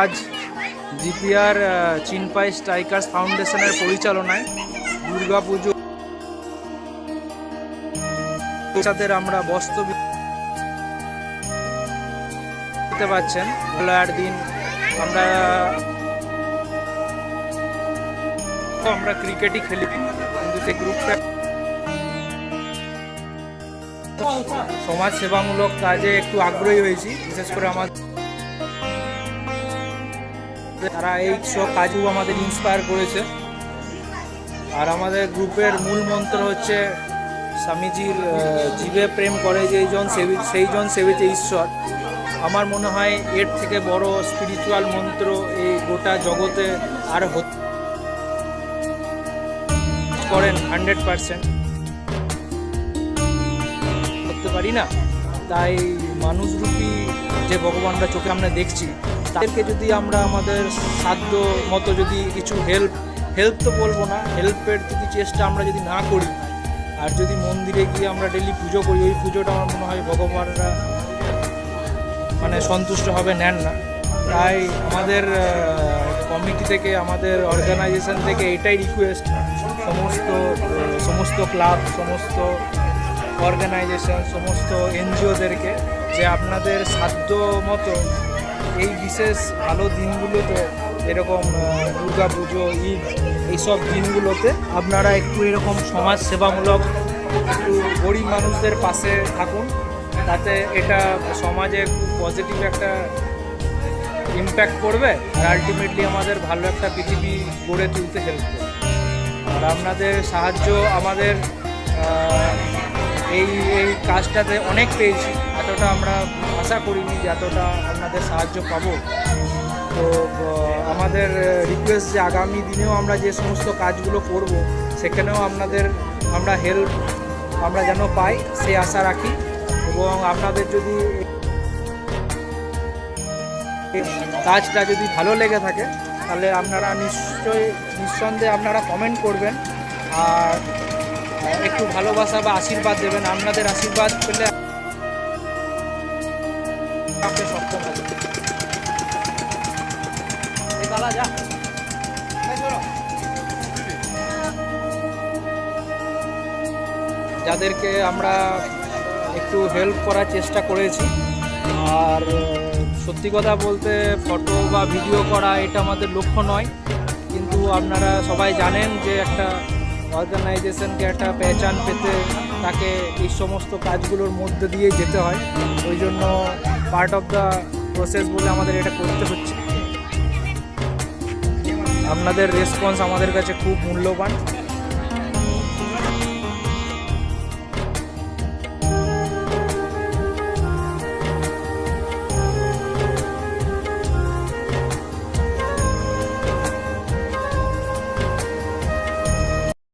আজ GPR চিনপাই strikers ফাউন্ডেশনের পরিচালনায় দুর্গাপুজো বাচ্চাদের আমরা বস্ত্র পাচ্ছেন খেলার দিন। আমরা আমরা ক্রিকেটই খেলি। কিন্তু সেই গ্রুপটা সমাজ সেবামূলক কাজে একটু আগ্রহী হয়েছি, বিশেষ করে আমার তারা এই সব কাজও আমাদের ইন্সপায়ার করেছে। আর আমাদের গ্রুপের মূল মন্ত্র হচ্ছে স্বামীজির জীবে প্রেম করে যেই জন সেবি, সেই জন সেবিতে ঈশ্বর। আমার মনে হয় এর থেকে বড় স্পিরিচুয়াল মন্ত্র এই গোটা জগতে আর হতে করেন হান্ড্রেড পারসেন্ট পারি না। তাই মানুষরূপী যে ভগবানরা চোখে আমরা দেখছি, তাদেরকে যদি আমরা আমাদের সাধ্য মতো যদি কিছু হেল্প হেল্প তো বলব না হেল্পের যদি চেষ্টা আমরা যদি না করি, আর যদি মন্দিরে গিয়ে আমরা ডেলি পুজো করি, ওই পুজোটা আমার মনে হয় ভগবানরা মানে সন্তুষ্ট হবে, নেন না। তাই আমাদের কমিটি থেকে, আমাদের অর্গানাইজেশন থেকে এটাই রিকোয়েস্ট সমস্ত সমস্ত ক্লাব সমস্ত অর্গানাইজেশন সমস্ত এনজিওদেরকে যে আপনাদের সাধ্য মতো এই বিশেষ ভালো দিনগুলোতে, এরকম দুর্গা পুজো ঈদ, এইসব দিনগুলোতে আপনারা একটু এরকম সমাজ সেবামূলক একটু গরিব মানুষদের পাশে থাকুন। তাতে এটা সমাজে পজিটিভ একটা ইম্প্যাক্ট করবে আর আলটিমেটলি আমাদের ভালো একটা পৃথিবী গড়ে তুলতে হেল্প করবে। আর আপনাদের সাহায্য আমাদের এই এই কাজটাতে অনেক পেয়েছি। এতটা আমরা আশা করিনি যে এতটা আপনাদের সাহায্য পাবো। তো আমাদের রিকোয়েস্ট যে আগামী দিনেও আমরা যে সমস্ত কাজগুলো করব, সেখানেও আপনাদের আমরা হেল্প আমরা যেন পাই, সে আশা রাখি। এবং আপনাদের যদি কাজটা যদি ভালো লেগে থাকে, তাহলে আপনারা নিশ্চয়ই, নিঃসন্দেহে আপনারা কমেন্ট করবেন। আর একটু ভালোবাসা বা আশীর্বাদ দেবেন। আপনাদের আশীর্বাদ পেলে যাদেরকে আমরা একটু হেল্প করার চেষ্টা করেছি, আর সত্যি কথা বলতে ফটো বা ভিডিও করা এটা আমাদের লক্ষ্য নয়। কিন্তু আপনারা সবাই জানেন যে একটা অর্গানাইজেশনকে একটা পেহচান পেতে তাকে এই সমস্ত কাজগুলোর মধ্যে দিয়ে যেতে হয়। ওই জন্য পার্ট অফ দ্য প্রসেস বলে আমাদের এটা করতে হচ্ছে। আপনাদের রেসপন্স আমাদের কাছে খুব মূল্যবান।